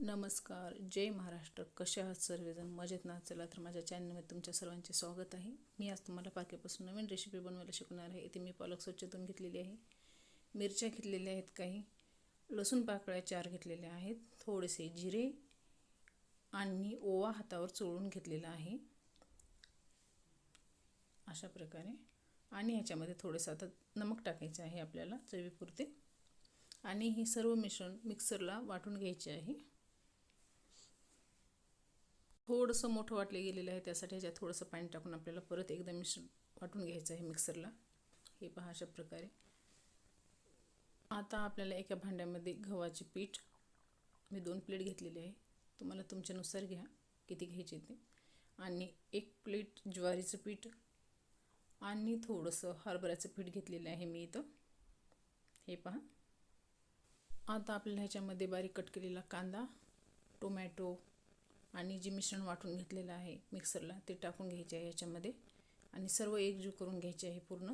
नमस्कार जय महाराष्ट्र. कसे आहात सर्वजण? मजेत ना? चला तर माझ्या चॅनलमध्ये तुमच्या सर्वांचे स्वागत आहे. मी आज तुम्हाला पाकेपासून नवीन रेसिपी बनवायला शिकणार आहे. इथे मी पालक स्वच्छ धुवून घेतलेली आहे. मिरच्या घेतलेल्या आहेत काही. लसूण पाकळ्या चार घेतलेल्या आहेत. थोडेसे जिरे आणि ओवा हातावर चोळून घेतलेला आहे. अशा प्रकारे. आणि ह्याच्यामध्ये थोडंसं आता नमक टाकायचं आहे आपल्याला चवीपुरते. आणि हे सर्व मिश्रण मिक्सरला वाटून घ्यायचे आहे. थोडंसं मोठं वाटले गेलेलं आहे त्यासाठी ह्याच्यात थोडंसं पाणी टाकून आपल्याला परत एकदा मिश्रण वाटून घ्यायचं आहे मिक्सरला. हे पहा अशा प्रकारे. आता आपल्याला एका भांड्यामध्ये गव्हाचे पीठ मी दोन प्लेट घेतलेली आहे. तुम्हाला तुमच्यानुसार घ्या किती घ्यायचे ते. आणि एक प्लेट ज्वारीचं पीठ आणि थोडंसं हरभऱ्याचं पीठ घेतलेलं आहे मी इथं. हे पहा. आता आपल्याला ह्याच्यामध्ये बारीक कट केलेला कांदा टोमॅटो आणि जे मिश्रण वाटून घेतलेलं आहे मिक्सरला ते टाकून घ्यायचे आहे याच्यामध्ये. आणि सर्व एकजीव करून घ्यायचे आहे पूर्ण.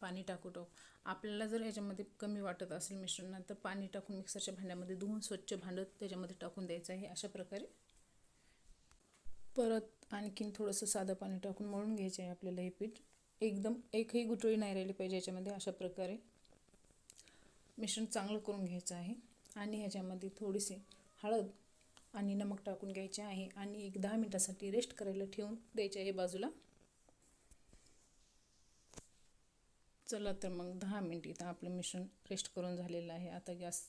पाणी टाकू टाकू. आपल्याला जर याच्यामध्ये कमी वाटत असेल मिश्रण तर पाणी टाकून मिक्सरच्या भांड्यामध्ये धुवून स्वच्छ भांडत त्याच्यामध्ये टाकून द्यायचं आहे अशा प्रकारे. परत आणखीन थोडंसं साधं पाणी टाकून मळून घ्यायचं आहे आपल्याला हे पीठ. एकदम एकही गुटळी नाही राहिली पाहिजे याच्यामध्ये अशा प्रकारे. मिश्रण चांगलं करून घ्यायचं आहे. आणि ह्याच्यामध्ये थोडीशी हळद आणि नमक टाकून घ्यायचे आहे आणि एक दहा मिनटासाठी रेस्ट करायला ठेवून द्यायचे आहे बाजूला. चला तर मग दहा मिनिट इथं आपलं मिश्रण रेस्ट करून झालेलं आहे. आता गॅस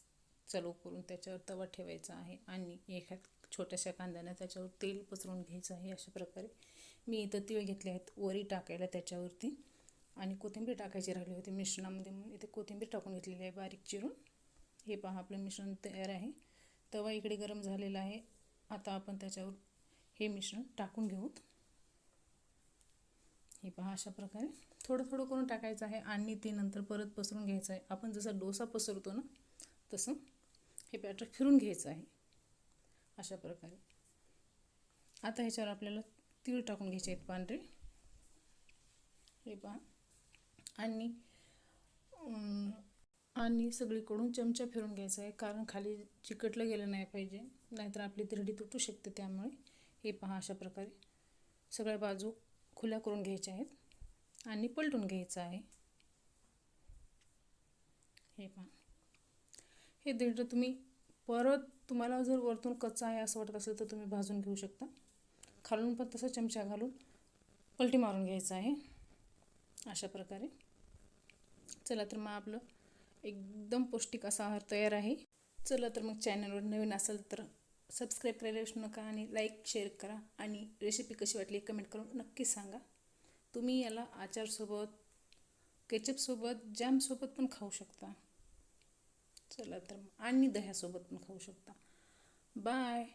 चालू करून त्याच्यावर तवा ठेवायचा आहे आणि एका छोट्याशा कांद्यानं त्याच्यावर तेल पसरून घ्यायचं आहे अशा प्रकारे. मी इथं तीळ घेतले आहेत वरी टाकायला त्याच्यावरती आणि कोथिंबीर टाकायची राहिली होती मिश्रणामध्ये म्हणून. इथे कोथिंबीर टाकून घेतलेली आहे बारीक चिरून. हे पहा आपलं मिश्रण तयार आहे. तवा इकडे गरम झालेला आहे. आता आपण त्याच्यावर हे मिश्रण टाकून घेऊ. हे पहा अशा प्रकारे. थोडं थोडं करून टाकायचं आहे आणि ते नंतर परत पसरून घ्यायचं आहे. आपण जसा डोसा पसरतो ना तसं हे बॅटर फिरून घ्यायचं आहे. अशा प्रकारे. आता ह्याच्यावर आपल्याला तीळ टाकून घ्यायचे आहेत पांढरे. हे पहा. आणि आणि सगळीकडून चमचा फिरून घ्यायचा आहे. कारण खाली चिकटलं गेलं नाही पाहिजे. नाहीतर आपली तिरडी तुटू शकते त्यामुळे. हे पहा अशा प्रकारे. सगळ्या बाजू खुल्या करून घ्यायच्या आहेत. आणि पलटून घ्यायचं आहे. हे पहा. हे दीड तुम्ही परत तुम्हाला जर वरतून कच्चा आहे असं वाटत असेल तर तुम्ही भाजून घेऊ शकता. खालून पण तसं चमचा घालून पलटी मारून घ्यायचं आहे. अशा प्रकारे. चला तर मग आपलं एकदम पौष्टिक असा आहार तयार आहे. चला तर मग चॅनलवर नवीन असेल तर सबस्क्राईब करायला विसरू नका आणि लाईक शेअर करा आणि रेसिपी कशी वाटली कमेंट करून नक्की सांगा. तुम्ही याला आचारसोबत केचपसोबत जॅमसोबत पण खाऊ शकता. चला तर मग आणि दह्यासोबत पण खाऊ शकता. बाय